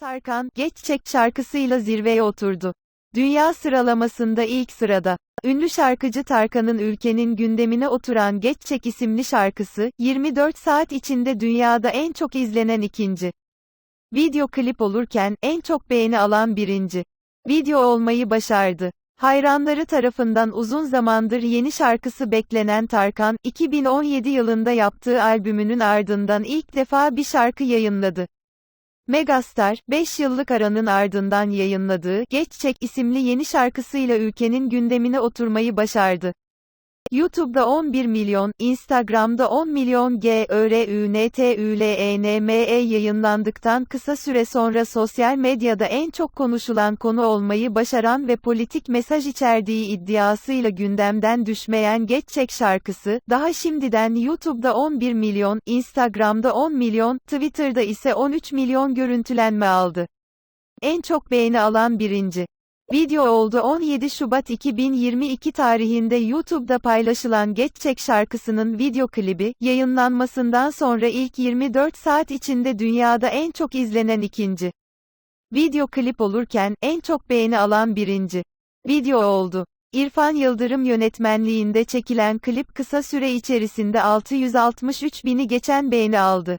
Tarkan, Geç Çek şarkısıyla zirveye oturdu. Dünya sıralamasında ilk sırada. Ünlü şarkıcı Tarkan'ın ülkenin gündemine oturan Geç Çek isimli şarkısı, 24 saat içinde dünyada en çok izlenen ikinci. Video klip olurken, en çok beğeni alan birinci. Video olmayı başardı. Hayranları tarafından uzun zamandır yeni şarkısı beklenen Tarkan, 2017 yılında yaptığı albümünün ardından ilk defa bir şarkı yayınladı. Megastar, 5 yıllık aranın ardından yayınladığı Geç Çek isimli yeni şarkısıyla ülkenin gündemine oturmayı başardı. YouTube'da 11 milyon, Instagram'da 10 milyon GÖRÜNTÜLENME yayınlandıktan kısa süre sonra sosyal medyada en çok konuşulan konu olmayı başaran ve politik mesaj içerdiği iddiasıyla gündemden düşmeyen Geç Çek şarkısı, daha şimdiden YouTube'da 11 milyon, Instagram'da 10 milyon, Twitter'da ise 13 milyon görüntülenme aldı. En çok beğeni alan birinci. Video oldu 17 Şubat 2022 tarihinde YouTube'da paylaşılan Geç Çek şarkısının video klibi, yayınlanmasından sonra ilk 24 saat içinde dünyada en çok izlenen ikinci. Video klip olurken, en çok beğeni alan birinci. Video oldu. İrfan Yıldırım yönetmenliğinde çekilen klip kısa süre içerisinde 663 bini geçen beğeni aldı.